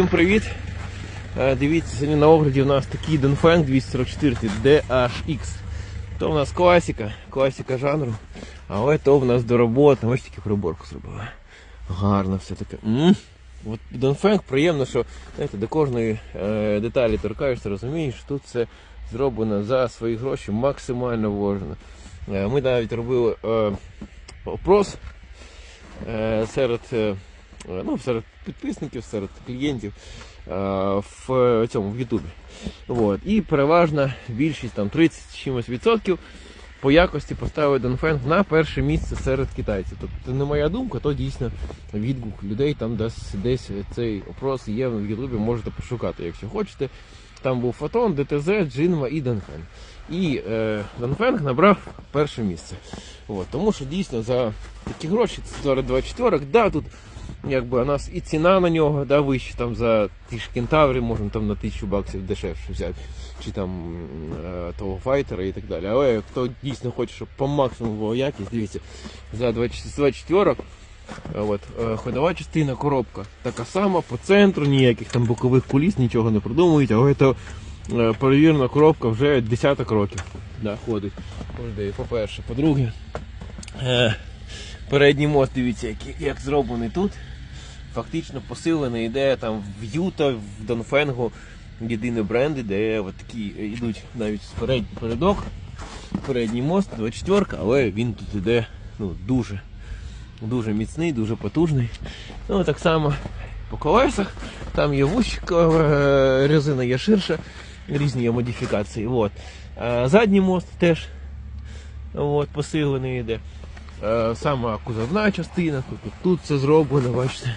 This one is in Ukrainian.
Всім привіт! Е, Дивіться, сьогодні на огляді у нас такий Донфенг 244 DHX. То в нас класика, класика жанру, але то в нас доробота. Ось тільки приборку зробили. Гарно все таке. М. От Донфенг приємно, що знаєте, до кожної е, деталі торкаєшся, розумієш, що тут все зроблено за свої гроші, максимально вложено. Е, ми навіть робили е, опрос е, серед, е, ну, серед підписників, серед клієнтів е, в цьому в Ютубі. От. І переважна більшість, там 30 з чимось відсотків, по якості поставили Донфенг на перше місце серед китайців. Тобто це не моя думка, то дійсно відгук людей там десь, десь цей опрос є в Ютубі, можете пошукати, якщо хочете. Там був Фотон, ДТЗ, Джинма і Донфенг. І е, Донфенг набрав перше місце. От, тому що дійсно за такі гроші, це зараз 24 да, тут якби у нас і ціна на нього да, вища, там за ті ж кентаври можна там на тисячу баксів дешевше взяти, чи там е, того файтера і так далі. Але хто дійсно хоче, щоб по максимуму була якість, дивіться, за 20 24 От, е, ходова частина, коробка така сама, по центру, ніяких там бокових куліс, нічого не придумують, але це е, перевірена коробка вже десяток років да, ходить. По-перше. По-друге, е, передній мост, дивіться, як, як зроблений тут. Фактично посилений йде там в Юта, в Донфенгу єдині бренди, де от такі йдуть навіть сперед, передок, передній мост, 24 але він тут іде ну, дуже дуже міцний, дуже потужний. Ну так само по колесах. Там є вузька е, резина є ширша, різні є модифікації. От. Е, Задній мост теж от, посилений йде. Е, Сама кузовна частина, тут, тут все зроблено, бачите.